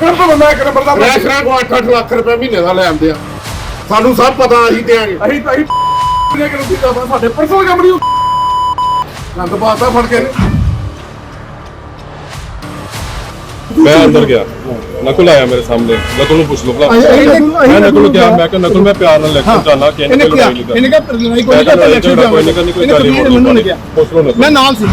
ਕਰ ਦੋ ਬੰਦਾ ਇੱਕ ਨੰਬਰ ਦਾ ਰੈਸ਼ਰਾਂ ਕੋ 8-8 ਲੱਖ ਰੁਪਏ ਮਹੀਨੇ ਦਾ ਲੈ ਆਉਂਦੇ ਆ। ਸਾਨੂੰ ਸਭ ਪਤਾ ਅਸੀਂ ਦਿਆਂਗੇ ਅਸੀਂ ਤਾਂ ਅਸੀਂ ਨੇ ਕਰਦੀ ਦਾ ਸਾਡੇ ਪਰਸਨਲ ਕੰਮ ਨਹੀਂ ਗੰਦ ਪਾਤਾ ਫੜ ਕੇ। ਮੈਂ ਅੰਦਰ ਗਿਆ। ਨਕਲ ਆਇਆ ਮੇਰੇ ਸਾਹਮਣੇ। ਨਕਲ ਨੂੰ ਪੁੱਛ ਲਓ ਭਲਾ। ਮੈਂ ਨਕਲ ਨੂੰ ਕਿਹਾ ਮੈਂ ਕਿਹਾ ਨਕਲ ਮੈਂ ਪਿਆਰ ਨਾਲ ਲੈਕਚਰ ਚਾਹਨਾ ਕਿ ਇਹਨੇ ਲੜਾਈ ਇਹਨੇ ਨਹੀਂ ਕਿਹਾ ਲੜਾਈ ਕੋਈ ਨਹੀਂ ਕਿਹਾ ਕੋਈ ਕਰਨੀ ਕੋਈ ਗੱਲ ਨਹੀਂ ਪੁੱਛ ਲਓ ਨਕਲ। ਮੈਂ ਨਾਲ ਸੀ।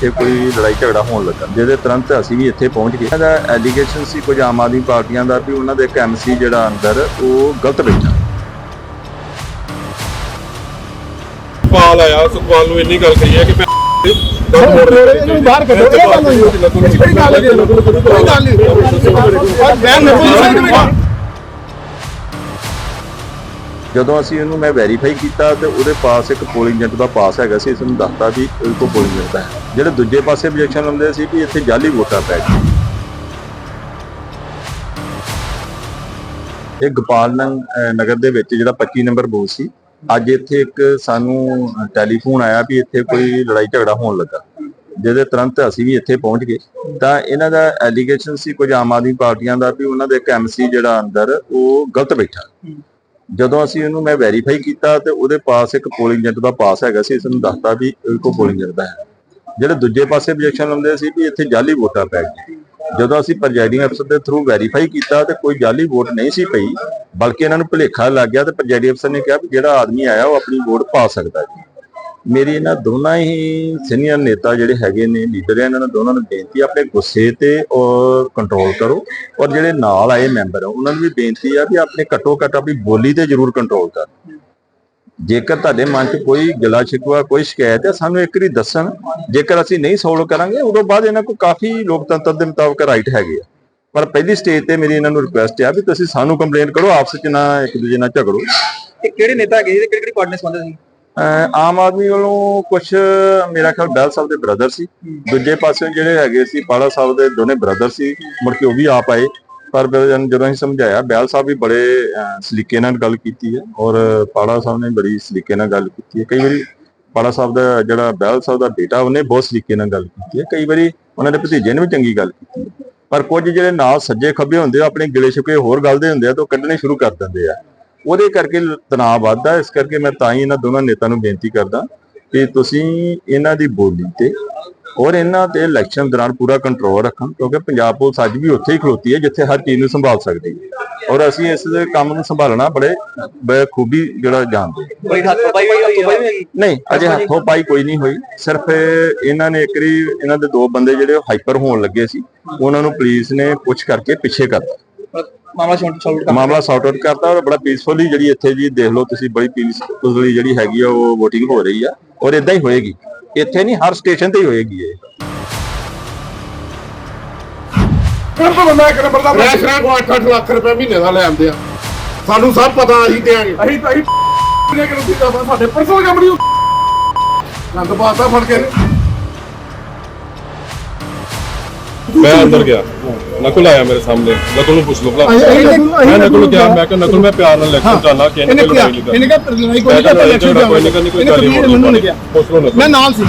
ਕਿ ਕੋਈ ਲੜਾਈ ਝਗੜਾ ਹੋਣ ਲੱਗਾ ਜਿਹਦੇ ਤੁਰੰਤ ਅਸੀਂ ਵੀ ਇੱਥੇ ਪਹੁੰਚ ਗਏ। ਇਹਦਾ ਐਲੀਗੇਸ਼ਨ ਸੀ ਕੁਝ ਆਮ ਆਦਮੀ ਪਾਰਟੀਆਂ ਦਾ ਵੀ ਉਹਨਾਂ ਦੇ ਇੱਕ ਐਮਸੀ ਜਿਹੜਾ ਅੰਦਰ ਉਹ ਗਲਤ ਬੈਠਾ। ਸੁਖਪਾਲ ਆਇਆ ਸੁਖਪਾਲ ਨੂੰ ਇੰਨੀ ਗੱਲ ਕਹੀ ਹੈ ਕਿ ਮੈਂ ਇਹਨੂੰ ਬਾਹਰ ਕੱਢੋ ਇਹ ਗੱਲ ਨਹੀਂ ਕੋਈ ਗੱਲ ਨਹੀਂ ਕੋਈ ਗੱਲ ਨਹੀਂ ਔਰ ਜਦੋਂ ਅਸੀਂ ਉਹਨੂੰ ਮੈਂ ਵੈਰੀਫਾਈ ਕੀਤਾ ਤੇ ਉਹਦੇ ਪਾਸ ਇੱਕ ਪੋਲਿੰਗ ਏਜੰਟ ਦਾ ਪਾਸ ਹੈਗਾ ਸੀ, ਇਸ ਨੂੰ ਦੱਸਤਾ ਵੀ ਇਹ ਕੋ ਪੋਲਿੰਗ ਏਜੰਟ ਹੈ। ਜਿਹੜੇ ਦੂਜੇ ਪਾਸੇ objection ਲਾਉਂਦੇ ਸੀ ਵੀ ਇੱਥੇ ਜਾਲੀ ਵੋਟਾਂ ਪੈ ਗਈਆਂ। ਇਹ ਗੋਪਾਲ ਨਗਰ ਦੇ ਵਿੱਚ ਜਿਹੜਾ 25 ਨੰਬਰ ਬੂਥ ਸੀ, ਅੱਜ ਇੱਥੇ ਇੱਕ ਸਾਨੂੰ ਟੈਲੀਫੋਨ ਆਇਆ ਵੀ ਇੱਥੇ ਕੋਈ ਲੜਾਈ ਝਗੜਾ ਹੋਣ ਲੱਗਾ। ਜਿਹਦੇ ਤੁਰੰਤ ਅਸੀਂ ਵੀ ਇੱਥੇ ਪਹੁੰਚ ਗਏ। ਤਾਂ ਇਹਨਾਂ ਦਾ ਐਲੀਗੇਸ਼ਨ ਸੀ ਕੁਝ ਆਮ ਆਦਮੀ ਪਾਰਟੀਆਂ ਦਾ ਵੀ ਉਹਨਾਂ ਦੇ ਇੱਕ ਐਮਸੀ ਜਿਹੜਾ ਅੰਦਰ ਉਹ ਗਲਤ ਬੈਠਾ। ਜਦੋਂ ਅਸੀਂ ਉਹਨੂੰ ਮੈਂ ਵੈਰੀਫਾਈ ਕੀਤਾ ਤੇ ਉਹਦੇ ਪਾਸ ਇੱਕ ਪੋਲਿੰਗ ਏਜੰਟ ਦਾ ਪਾਸ ਹੈਗਾ ਸੀ ਇਸ ਨੂੰ ਦੱਸਤਾ ਵੀ ਇਹ ਕੋ ਪੋਲਿੰਗ ਏਜੰਟ ਦਾ ਹੈ। ਜਿਹੜੇ ਦੂਜੇ ਪਾਸੇ objection ਲਾਉਂਦੇ ਸੀ ਵੀ ਇੱਥੇ ਜਾਲੀ ਵੋਟਾਂ ਪੈ ਗਈਆਂ। ਜਦੋਂ ਅਸੀਂ ਪ੍ਰੈਜ਼ਾਈਡਿੰਗ ਅਫਸਰ ਦੇ ਥਰੂ ਵੈਰੀਫਾਈ ਕੀਤਾ ਤੇ ਕੋਈ ਜਾਲੀ ਵੋਟ ਨਹੀਂ ਸੀ ਪਈ, ਬਲਕਿ ਇਹਨਾਂ ਨੂੰ ਭੁਲੇਖਾ ਲੱਗ ਗਿਆ ਤੇ ਪ੍ਰੈਜ਼ਾਈਡਿੰਗ ਅਫਸਰ ਨੇ ਕਿਹਾ ਵੀ ਜਿਹੜਾ ਆਦਮੀ ਆਇਆ ਉਹ ਆਪਣੀ ਵੋਟ ਪਾ ਸਕਦਾ ਜੀ ਮੇਰੀ ਇਹਨਾਂ ਦੋਨਾਂ ਹੀ ਸੀਨੀਅਰ ਨੇਤਾ ਜਿਹੜੇ ਹੈਗੇ ਨੇ, ਲੀਡਰ ਇਹਨਾਂ ਨੂੰ ਦੋਨਾਂ ਨੂੰ ਬੇਨਤੀ ਆਪਣੇ ਗੁੱਸੇ ਤੇ ਔਰ ਕੰਟਰੋਲ ਕਰੋ ਔਰ ਜਿਹੜੇ ਨਾਲ ਆਏ ਮੈਂਬਰ ਆ, ਉਹਨਾਂ ਨੂੰ ਵੀ ਬੇਨਤੀ ਆ ਵੀ ਆਪਣੇ ਘੱਟੋ ਘੱਟ ਆਪਣੀ ਬੋਲੀ ਤੇ ਜ਼ਰੂਰ ਕੰਟਰੋਲ ਕਰ ਜੇਕਰ ਤੁਹਾਡੇ ਮਨ 'ਚ ਕੋਈ ਗਿਲਾ ਸ਼ਿਕਵਾ ਕੋਈ ਸ਼ਿਕਾਇਤ ਹੈ ਸਾਨੂੰ ਇੱਕ ਵਾਰੀ ਦੱਸਣ, ਜੇਕਰ ਅਸੀਂ ਨਹੀਂ ਸੋਲਵ ਕਰਾਂਗੇ, ਉਦੋਂ ਬਾਅਦ ਇਹਨਾਂ ਕੋਲ ਕਾਫੀ ਲੋਕਤੰਤਰ ਦੇ ਮੁਤਾਬਕ ਰਾਈਟ ਹੈਗੇ ਆ। ਪਰ ਪਹਿਲੀ ਸਟੇਜ ਤੇ ਮੇਰੀ ਇਹਨਾਂ ਨੂੰ ਰਿਕੁਐਸਟ ਆ ਵੀ ਤੁਸੀਂ ਸਾਨੂੰ ਕੰਪਲੇਂਟ ਕਰੋ, ਆਪਸ 'ਚ ਨਾ ਇੱਕ ਦੂਜੇ ਨਾਲ ਝਗੜੋ। ਇਹ ਕਿਹੜੇ ਨੇਤਾ ਹੈਗੇ ਜੀ ਕਿਹੜੀ ਕਿਹੜੀ ਪਾਰਟੀ ਨਾਲ ਸੰਬੰਧਿਤ ਸੀ? ਆਮ ਆਦਮੀ ਵੱਲੋਂ ਕੁਝ ਮੇਰਾ ਖਿਆਲ ਬੈਲ ਸਾਹਿਬ ਦੇ ਬ੍ਰਦਰ ਸੀ। ਦੂਜੇ ਪਾਸੇ ਜਿਹੜੇ ਹੈਗੇ ਸੀ ਪਾਲਾ ਸਾਹਿਬ ਦੇ ਦੋਨੇ ਬ੍ਰਦਰ ਸੀ, ਮੁੜ ਕੇ ਉਹ ਵੀ ਆਪ ਆਏ। ਪਰ ਜਦੋਂ ਅਸੀਂ ਸਮਝਾਇਆ, ਬੈਲ ਸਾਹਿਬ ਵੀ ਬੜੇ ਸਲੀਕੇ ਨਾਲ ਗੱਲ ਕੀਤੀ ਹੈ ਔਰ ਪਾਲਾ ਸਾਹਿਬ ਨੇ ਬੜੀ ਸਲੀਕੇ ਨਾਲ ਗੱਲ ਕੀਤੀ ਹੈ। ਕਈ ਵਾਰੀ ਪਾਲਾ ਸਾਹਿਬ ਦਾ ਜਿਹੜਾ ਬੈਲ ਸਾਹਿਬ ਦਾ ਬੇਟਾ, ਉਹਨੇ ਬਹੁਤ ਸਲੀਕੇ ਨਾਲ ਗੱਲ ਕੀਤੀ ਹੈ। ਕਈ ਵਾਰੀ ਉਹਨਾਂ ਦੇ ਭਤੀਜੇ ਨੇ ਵੀ ਚੰਗੀ ਗੱਲ ਕੀਤੀ ਹੈ। ਪਰ ਕੁਝ ਜਿਹੜੇ ਨਾਲ ਸੱਜੇ ਖੱਬੇ ਹੁੰਦੇ ਆ ਆਪਣੇ ਗਿਲੇ ਸ਼ਿਕਵੇ ਹੋਰ ਗੱਲ ਦੇ ਹੁੰਦੇ ਆ, ਤਾਂ ਉਹ ਕੱਢਣੇ ਸ਼ੁਰੂ ਕਰ ਦਿੰਦੇ ਆ। ਉਹਦੇ ਕਰਕੇ ਤਣਾਅ ਵੱਧਦਾ ਇਸ ਕਰਕੇ ਮੈਂ ਤਾਂ ਹੀ ਇਹਨਾਂ ਦੋਨਾਂ ਨੇਤਾ ਨੂੰ ਬੇਨਤੀ ਕਰਦਾ ਕਿ ਤੁਸੀਂ ਇਹਨਾਂ ਦੀ ਬੋਲੀ ਤੇ ਔਰ ਇਹਨਾਂ ਤੇ ਇਲੈਕਸ਼ਨ ਦੌਰਾਨ ਪੂਰਾ ਕੰਟਰੋਲ ਰੱਖਣ ਕਿਉਂਕਿ ਪੰਜਾਬ ਪੁਲਿਸ ਅੱਜ ਵੀ ਉੱਥੇ ਹੀ ਖਲੋਤੀ ਹੈ ਜਿੱਥੇ ਹਰ ਚੀਜ਼ ਨੂੰ ਸੰਭਾਲ ਸਕਦੀ ਹੈ। ਔਰ ਅਸੀਂ ਇਸ ਦੇ ਕੰਮ ਨੂੰ ਸੰਭਾਲਣਾ ਬੜੇ ਬਖੂਬੀ ਜਿਹੜਾ ਜਾਣਦੇ। ਕੋਈ ਹੱਥ ਪਾਈ ਹੋਈ ਹੱਥ ਪਾਈ ਹੋਈ ਨਹੀਂ ਅਜੇ ਹੱਥੋਂ ਪਾਈ ਕੋਈ ਨਹੀਂ ਹੋਈ। ਸਿਰਫ ਇਹਨਾਂ ਨੇ ਇੱਕ ਵਾਰੀ ਇਹਨਾਂ ਦੇ ਦੋ ਬੰਦੇ ਜਿਹੜੇ ਹਾਈਪਰ ਹੋਣ ਲੱਗੇ ਸੀ ਉਹਨਾਂ ਨੂੰ ਪੁਲਿਸ ਨੇ ਪੁੱਛ ਕਰਕੇ ਪਿੱਛੇ ਕਰਤਾ। ਮਾਮਲਾ ਸ਼ੌਂਟ ਸੌਲਟ ਮਾਮਲਾ ਸੌਟ ਆਊਟ ਕਰਤਾ ਔਰ ਬੜਾ ਪੀਸਫੁਲੀ ਜਿਹੜੀ ਇੱਥੇ ਜੀ ਦੇਖ ਲਓ ਤੁਸੀਂ ਬੜੀ ਪੀਸਫੁਲੀ ਜਿਹੜੀ ਹੈਗੀ ਆ ਉਹ VOTING ਹੋ ਰਹੀ ਆ ਔਰ ਇਦਾਂ ਹੀ ਹੋਏਗੀ। ਇੱਥੇ ਨਹੀਂ ਹਰ ਸਟੇਸ਼ਨ ਤੇ ਹੀ ਹੋਏਗੀ ਇਹ। ਕਰ ਦੋ ਬੰਦਾ ਇੱਕ ਨੰਬਰ ਦਾ ਰੈਸ਼ਰਾਂ ਕੋ 8-8 ਲੱਖ ਰੁਪਏ ਮਹੀਨੇ ਦਾ ਲੈ ਆਉਂਦੇ ਆ। ਸਾਨੂੰ ਸਭ ਪਤਾ ਅਸੀਂ ਦਿਆਂਗੇ ਅਸੀਂ ਤਾਂ ਅਸੀਂ ਨੇ ਕਰਦੀ ਦਾ ਸਾਡੇ ਪਰਸਨਲ ਕੰਮ ਨਹੀਂ ਗੰਦ ਪਾਤਾ ਫੜ ਕੇ। ਮੈਂ ਅੰਦਰ ਗਿਆ। ਨਕਲ ਆਇਆ ਮੇਰੇ ਸਾਹਮਣੇ। ਨਕਲ ਨੂੰ ਪੁੱਛ ਲਓ ਭਲਾ। ਮੈਂ ਨਕਲ ਨੂੰ ਕਿਹਾ ਮੈਂ ਕਿਹਾ ਨਕਲ ਮੈਂ ਪਿਆਰ ਨਾਲ ਲੈਕਚਰ ਚਾਹਨਾ ਕਿ ਇਹਨੇ ਕਿਹਾ ਲੜਾਈ ਨਹੀਂ ਇਹਨੇ ਕਿਹਾ ਲੜਾਈ ਕੋਈ ਨਹੀਂ ਝਗੜਾ ਕੋਈ ਨਹੀਂ ਕਰਨੀ ਕੋਈ ਗੱਲ ਨਹੀਂ ਮੈਨੂੰ ਨਹੀਂ ਕਿਹਾ। ਪੁੱਛ ਨਕਲ। ਮੈਂ ਨਾਲ ਸੀ।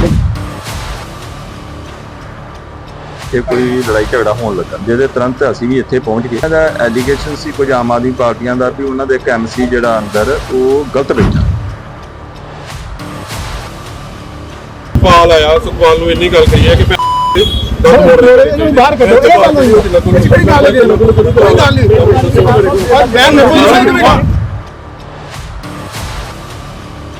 ਕਿ ਕੋਈ ਲੜਾਈ ਝਗੜਾ ਹੋਣ ਲੱਗਾ ਜਿਹਦੇ ਤੁਰੰਤ ਅਸੀਂ ਵੀ ਇੱਥੇ ਪਹੁੰਚ ਗਏ। ਇਹਦਾ ਐਲੀਗੇਸ਼ਨ ਸੀ ਕੁਝ ਆਮ ਆਦਮੀ ਪਾਰਟੀਆਂ ਦਾ ਵੀ ਉਹਨਾਂ ਦੇ ਇੱਕ ਐਮਸੀ ਜਿਹੜਾ ਅੰਦਰ ਉਹ ਗਲਤ ਬੈਠਾ। ਸੁਖਪਾਲ ਆਇਆ ਸੁਖਪਾਲ ਨੂੰ ਇੰਨੀ ਗੱਲ ਕਹੀ ਹੈ ਕਿ ਬਾਹਰ ਕੱਢੋ ਇਹ ਗੱਲ ਨਹੀਂ ਕੋਈ ਗੱਲ ਨਹੀਂ ਕੋਈ ਗੱਲ ਨਹੀਂ ਮੈਂ ਨਹੀਂ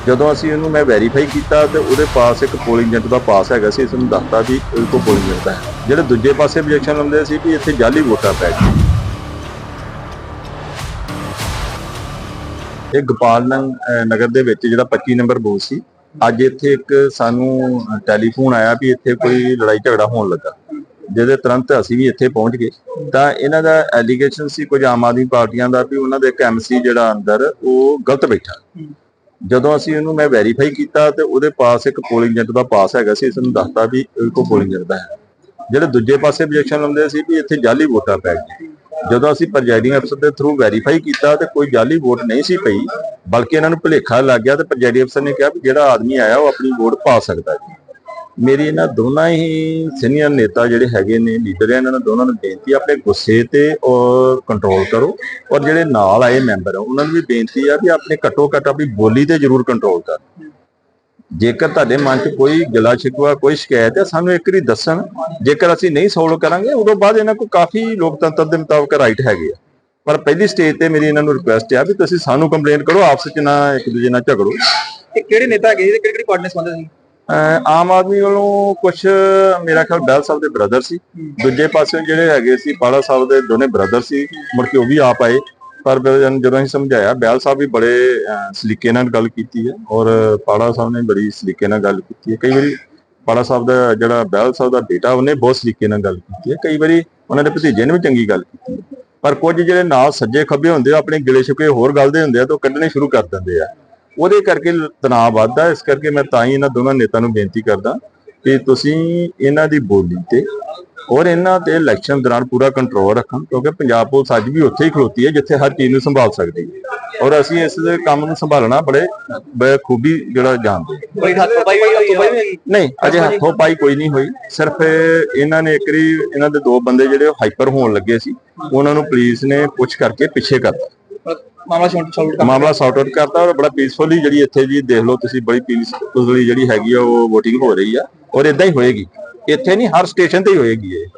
ਜਦੋਂ ਅਸੀਂ ਉਹਨੂੰ ਮੈਂ ਵੈਰੀਫਾਈ ਕੀਤਾ ਤੇ ਉਹਦੇ ਪਾਸ ਇੱਕ ਪੋਲਿੰਗ ਏਜੰਟ ਦਾ ਪਾਸ ਹੈਗਾ ਸੀ, ਇਸ ਨੂੰ ਦੱਸਤਾ ਵੀ ਇਹ ਕੋ ਪੋਲਿੰਗ ਏਜੰਟ ਹੈ। ਜਿਹੜੇ ਦੂਜੇ ਪਾਸੇ objection ਲਾਉਂਦੇ ਸੀ ਵੀ ਇੱਥੇ ਜਾਲੀ ਵੋਟਾਂ ਪੈ ਗਈਆਂ। ਇਹ ਗੋਪਾਲ ਨੰ- ਨਗਰ ਦੇ ਵਿੱਚ ਜਿਹੜਾ 25 ਨੰਬਰ ਬੂਥ ਸੀ। ਅੱਜ ਇੱਥੇ ਇੱਕ ਸਾਨੂੰ ਟੈਲੀਫੋਨ ਆਇਆ ਵੀ ਇੱਥੇ ਕੋਈ ਲੜਾਈ ਝਗੜਾ ਹੋਣ ਲੱਗਾ। ਜਿਹਦੇ ਤੁਰੰਤ ਅਸੀਂ ਵੀ ਇੱਥੇ ਪਹੁੰਚ ਗਏ। ਤਾਂ ਇਹਨਾਂ ਦਾ ਐਲੀਗੇਸ਼ਨ ਸੀ ਕੁਝ ਆਮ ਆਦਮੀ ਪਾਰਟੀਆਂ ਦਾ ਵੀ ਉਹਨਾਂ ਦੇ ਇੱਕ ਐਮਸੀ ਜਿਹੜਾ ਅੰਦਰ ਉਹ ਗਲਤ ਬੈਠਾ। ਜਦੋਂ ਅਸੀਂ ਉਹਨੂੰ ਮੈਂ ਵੈਰੀਫਾਈ ਕੀਤਾ ਤੇ ਉਹਦੇ ਪਾਸ ਇੱਕ ਪੋਲਿੰਗ ਏਜੰਟ ਦਾ ਪਾਸ ਹੈਗਾ ਸੀ ਇਸ ਨੂੰ ਦੱਸਤਾ ਵੀ ਇਹ ਕੋ ਪੋਲਿੰਗ ਏਜੰਟ ਦਾ ਹੈ। ਜਿਹੜੇ ਦੂਜੇ ਪਾਸੇ objection ਲਾਉਂਦੇ ਸੀ ਵੀ ਇੱਥੇ ਜਾਲੀ ਵੋਟਾਂ ਪੈ ਗਈਆਂ। ਜਦੋਂ ਅਸੀਂ ਪ੍ਰੈਜ਼ਾਈਡਿੰਗ ਅਫਸਰ ਦੇ ਥਰੂ ਵੈਰੀਫਾਈ ਕੀਤਾ ਤੇ ਕੋਈ ਜਾਲੀ ਵੋਟ ਨਹੀਂ ਸੀ ਪਈ, ਬਲਕਿ ਇਹਨਾਂ ਨੂੰ ਭੁਲੇਖਾ ਲੱਗ ਗਿਆ ਤੇ ਪ੍ਰੈਜ਼ਾਈਡਿੰਗ ਅਫਸਰ ਨੇ ਕਿਹਾ ਵੀ ਜਿਹੜਾ ਆਦਮੀ ਆਇਆ ਉਹ ਆਪਣੀ ਵੋਟ ਪਾ ਸਕਦਾ ਜੀ। ਮੇਰੀ ਇਹਨਾਂ ਦੋਨਾਂ ਹੀ ਸੀਨੀਅਰ ਨੇਤਾ ਜਿਹੜੇ ਹੈਗੇ ਨੇ ਲੀਡਰ ਇਹਨਾਂ ਨੂੰ ਦੋਨਾਂ ਨੂੰ ਬੇਨਤੀ ਆਪਣੇ ਗੁੱਸੇ ਤੇ ਔਰ ਕੰਟਰੋਲ ਕਰੋ ਔਰ ਜਿਹੜੇ ਨਾਲ ਆਏ ਮੈਂਬਰ ਆ, ਉਹਨਾਂ ਨੂੰ ਵੀ ਬੇਨਤੀ ਆ ਵੀ ਆਪਣੇ ਘੱਟੋ ਘੱਟ ਆਪਣੀ ਬੋਲੀ ਤੇ ਜ਼ਰੂਰ ਕੰਟਰੋਲ ਕਰ ਜੇਕਰ ਤੁਹਾਡੇ ਮਨ 'ਚ ਕੋਈ ਗਿਲਾ ਸ਼ਿਕਵਾ ਕੋਈ ਸ਼ਿਕਾਇਤ ਹੈ ਸਾਨੂੰ ਇੱਕ ਵਾਰੀ ਦੱਸਣ। ਜੇਕਰ ਅਸੀਂ ਨਹੀਂ ਸੋਲਵ ਕਰਾਂਗੇ ਉਦੋਂ ਬਾਅਦ ਇਹਨਾਂ ਕੋਲ ਕਾਫੀ ਲੋਕਤੰਤਰ ਦੇ ਮੁਤਾਬਕ ਰਾਈਟ ਹੈਗੇ ਆ। ਪਰ ਪਹਿਲੀ ਸਟੇਜ ਤੇ ਮੇਰੀ ਇਹਨਾਂ ਨੂੰ ਰਿਕੁਐਸਟ ਆ ਵੀ ਤੁਸੀਂ ਸਾਨੂੰ ਕੰਪਲੇਂਟ ਕਰੋ ਆਪਸ ਵਿੱਚ ਨਾ ਇੱਕ ਦੂਜੇ ਨਾਲ ਝਗੜੋ। ਇਹ ਕਿਹੜੇ ਨੇਤਾ ਜੀ ਤੇ ਕਿਹੜੀ ਕਿਹੜੀ ਪਾਰਟੀ ਨਾਲ ਸੀ? ਆਮ ਆਦਮੀ ਵੱਲੋਂ ਕੁਝ ਮੇਰਾ ਖਿਆਲ ਬੈਲ ਸਾਹਿਬ ਦੇ ਬ੍ਰਦਰ ਸੀ। ਦੂਜੇ ਪਾਸੇ ਜਿਹੜੇ ਹੈਗੇ ਸੀ ਪਾਲਾ ਸਾਹਿਬ ਦੇ ਦੋਨੇ ਬ੍ਰਦਰ ਸੀ। ਮੁੜ ਕੇ ਉਹ ਵੀ ਆਪ ਆਏ। ਪਰ ਜਦੋਂ ਅਸੀਂ ਸਮਝਾਇਆ ਬੈਲ ਸਾਹਿਬ ਵੀ ਬੜੇ ਸਲੀਕੇ ਨਾਲ ਗੱਲ ਕੀਤੀ ਹੈ ਔਰ ਪਾਲਾ ਸਾਹਿਬ ਨੇ ਬੜੀ ਸਲੀਕੇ ਨਾਲ ਗੱਲ ਕੀਤੀ ਹੈ। ਕਈ ਵਾਰੀ ਪਾਲਾ ਸਾਹਿਬ ਦਾ ਜਿਹੜਾ ਬੈਲ ਸਾਹਿਬ ਦਾ ਬੇਟਾ, ਉਹਨੇ ਬਹੁਤ ਸਲੀਕੇ ਨਾਲ ਗੱਲ ਕੀਤੀ ਹੈ। ਕਈ ਵਾਰੀ ਉਹਨਾਂ ਦੇ ਭਤੀਜੇ ਨੇ ਵੀ ਚੰਗੀ ਗੱਲ ਕੀਤੀ ਹੈ। ਪਰ ਕੁਝ ਜਿਹੜੇ ਨਾਲ ਸੱਜੇ ਖੱਬੇ ਹੁੰਦੇ ਆ ਆਪਣੇ ਗਿਲੇ ਸ਼ਿਕਵੇ ਹੋਰ ਗੱਲ ਦੇ ਹੁੰਦੇ ਆ, ਤਾਂ ਉਹ ਕੱਢਣੇ ਸ਼ੁਰੂ ਕਰ ਦਿੰਦੇ ਆ। ਉਹਦੇ ਕਰਕੇ ਤਣਾਅ ਵੱਧਦਾ ਇਸ ਕਰਕੇ ਮੈਂ ਤਾਂ ਹੀ ਇਹਨਾਂ ਦੋਨਾਂ ਨੇਤਾ ਨੂੰ ਬੇਨਤੀ ਕਰਦਾ ਕਿ ਤੁਸੀਂ ਇਹਨਾਂ ਦੀ ਬੋਲੀ ਤੇ ਔਰ ਇਹਨਾਂ ਤੇ ਇਲੈਕਸ਼ਨ ਦੌਰਾਨ ਪੂਰਾ ਕੰਟਰੋਲ ਰੱਖਣ ਕਿਉਂਕਿ ਪੰਜਾਬ ਪੁਲਿਸ ਅੱਜ ਵੀ ਉੱਥੇ ਹੀ ਖਲੋਤੀ ਹੈ ਜਿੱਥੇ ਹਰ ਚੀਜ਼ ਨੂੰ ਸੰਭਾਲ ਸਕਦੀ ਹੈ। ਔਰ ਅਸੀਂ ਇਸ ਦੇ ਕੰਮ ਨੂੰ ਸੰਭਾਲਣਾ ਬੜੇ ਬਖੂਬੀ ਜਿਹੜਾ ਜਾਣਦੇ। ਕੋਈ ਹੱਥ ਪਾਈ ਹੋਈ ਹੱਥ ਪਾਈ ਹੋਈ ਨਹੀਂ ਅਜੇ ਹੱਥੋਂ ਪਾਈ ਕੋਈ ਨਹੀਂ ਹੋਈ। ਸਿਰਫ ਇਹਨਾਂ ਨੇ ਇੱਕ ਵਾਰੀ ਇਹਨਾਂ ਦੇ ਦੋ ਬੰਦੇ ਜਿਹੜੇ ਹਾਈਪਰ ਹੋਣ ਲੱਗੇ ਸੀ ਉਹਨਾਂ ਨੂੰ ਪੁਲਿਸ ਨੇ ਪੁੱਛ ਕਰਕੇ ਪਿੱਛੇ ਕਰਤਾ। ਮਾਮਲਾ ਸ਼ਾਂਟ ਸੌਲਵ ਕਰ ਮਾਮਲਾ ਸੌਰਟ ਆਊਟ ਕਰਤਾ ਔਰ ਬੜਾ ਪੀਸਫੁਲੀ ਜਿਹੜੀ ਇੱਥੇ ਜੀ ਦੇਖ ਲਓ ਤੁਸੀਂ ਬੜੀ ਪੀਸਫੁਲੀ ਜਿਹੜੀ ਹੈਗੀ ਆ ਉਹ VOTING ਹੋ ਰਹੀ ਆ। ਔਰ ਇਦਾਂ ਹੀ ਹੋਏਗੀ। ਇੱਥੇ ਨਹੀਂ ਹਰ ਸਟੇਸ਼ਨ ਤੇ ਹੀ ਹੋਏਗੀ ਇਹ।